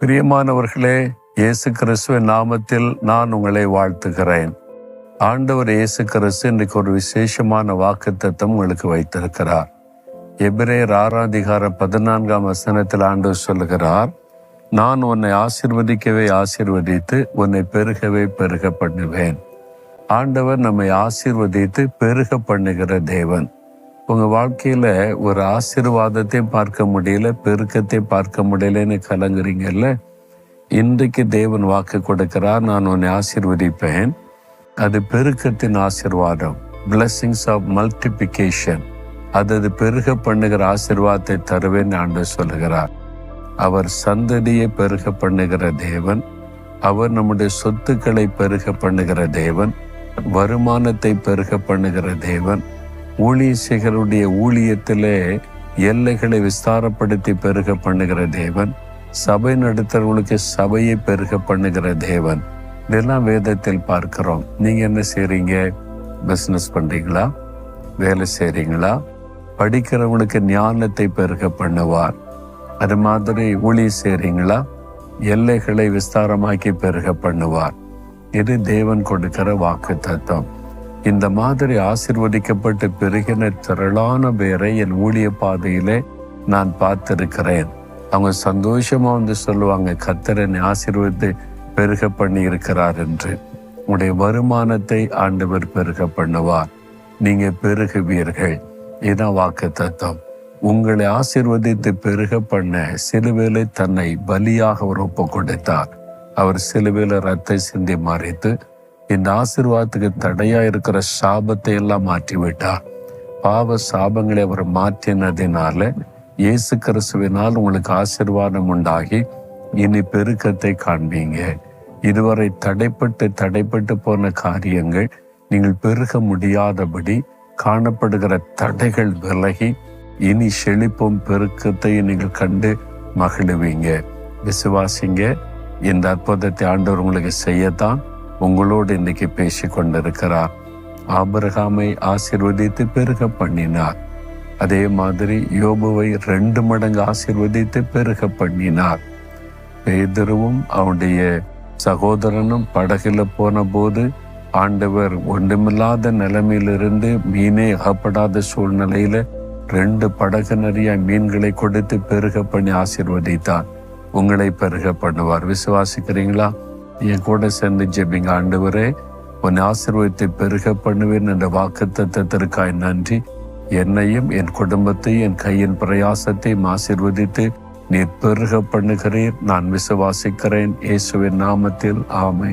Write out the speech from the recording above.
பிரியமானவர்களே இயேசு கிறிஸ்துவின் நாமத்தில் நான் உங்களை வாழ்த்துகிறேன். ஆண்டவர் இயேசு கிறிஸ்து இன்றைக்கு ஒரு விசேஷமான வாக்குத்தத்தம் உங்களுக்கு வைத்திருக்கிறார். எபிரேயர் ஆறாம் பதினான்காம் வசனத்தில் ஆண்டவர் சொல்லுகிறார் நான் உன்னை ஆசிர்வதிக்கவே ஆசிர்வதித்து உன்னை பெருகவே பெருக பண்ணுவேன் ஆண்டவர் நம்மை ஆசிர்வதித்து பெருக பண்ணுகிற தேவன். உங்க வாழ்க்கையில ஒரு ஆசீர்வாதத்தை பார்க்க முடியல பெருக்கத்தை பார்க்க முடியலன்னு கலங்குறீங்கல்ல? இன்றைக்கு தேவன் வாக்கு கொடுக்கிறார் நான் உன்னை ஆசிர்வதிப்பேன். அது பெருக்கத்தின் ஆசிர்வாதம் பிளஸ்ஸிங்ஸ் ஆஃப் மல்டிபிகேஷன் அது அது பெருக பண்ணுகிற ஆசிர்வாதத்தை தருவேன் ஆண்டு சொல்லுகிறார். அவர் சந்ததியை பெருக பண்ணுகிற தேவன் அவர் நம்முடைய சொத்துக்களை பெருக பண்ணுகிற தேவன் வருமானத்தை பெருக பண்ணுகிற தேவன் ஊழியர்களுடைய ஊழியத்திலே எல்லைகளை விஸ்தாரப்படுத்தி பெருக பண்ணுகிற தேவன் சபை நடத்துறவங்களுக்கு சபையை பெருக பண்ணுகிற தேவன். இதெல்லாம் வேதத்தில் பார்க்கிறோம். நீங்க என்ன செய்றீங்க? பிசினஸ் பண்றீங்களா? வேலை செய்றீங்களா? படிக்கிறவங்களுக்கு ஞானத்தை பெருக பண்ணுவார். அது மாதிரி ஊழிய செய்றீங்களா? எல்லைகளை விஸ்தாரமாக்கி பெருக பண்ணுவார். இது தேவன் கொடுக்கிற வாக்கு தத்துவம். இந்த மாதிரி ஆசிர்வதிக்கப்பட்டு பெருகின திரளான பேரை என் ஊழிய பாதையிலே நான் பார்த்திருக்கிறேன். அவங்க சந்தோஷமா வந்து சொல்லுவாங்க கத்தரனை ஆசீர்வதித்து பெருக பண்ணி இருக்கிறார் என்று. உடைய வருமானத்தை ஆண்டவர் பெருக பண்ணுவார். நீங்க பெருகுவீர்கள். இதான் வாக்கு தத்துவம் உங்களை ஆசிர்வதித்து பெருக பண்ண சிலுவேலை தன்னை பலியாக அவர் ஒப்பு கொடுத்தார் அவர் சிலுவையில ரத்தை சிந்தி மறைத்து இந்த ஆசிர்வாதத்துக்கு தடையா இருக்கிற சாபத்தை எல்லாம் மாற்றி விட்டார் பாவ சாபங்களை அவர் மாற்றினதினால இயேசு கிறிஸ்துவினால் உங்களுக்கு ஆசீர்வாதம் உண்டாகி இனி பெருக்கத்தை காண்பீங்க. இதுவரை தடைப்பட்டு தடைப்பட்டு போன காரியங்கள் நீங்கள் பெருக முடியாதபடி காணப்படுகிற தடைகள் விலகி இனி செழிப்பும் பெருக்கத்தையும் நீங்கள் கண்டு மகிழுவீங்க. விசுவாசிங்க இந்த அற்புதத்தை ஆண்டவர் உங்களுக்கு செய்யத்தான் உங்களோடு இன்னைக்கு பேசி கொண்டிருக்கிறார் ஆபிரகாமை ஆசிர்வதித்து பெருக பண்ணினார். அதே மாதிரி யோபுவை ரெண்டு மடங்கு ஆசிர்வதித்து பெருக பண்ணினார். பேதருவும் அவனுடைய சகோதரனும் படகுல போன போது ஆண்டவர் ஒன்றுமில்லாத நிலைமையிலிருந்து மீனே அகப்படாத சூழ்நிலையில ரெண்டு படகு நிறைய மீன்களை கொடுத்து பெருக பண்ணி ஆசிர்வதித்தார் உங்களை பெருக பண்ணுவார். விசுவாசிக்கிறீங்களா? என் கூட சேர்ந்து ஜெபிங்க. ஆண்டவரே உன் ஆசீர்வதித்து பெருக பண்ணுவேன் என்ற வாக்கு தத்துவத்திற்காய் நன்றி. என்னையும் என் குடும்பத்தையும் என் கையின் பிரயாசத்தையும் ஆசீர்வதித்து நீர் பெருக பண்ணுகிறீர். நான் விசுவாசிக்கிறேன். இயேசுவின் நாமத்தில் ஆமை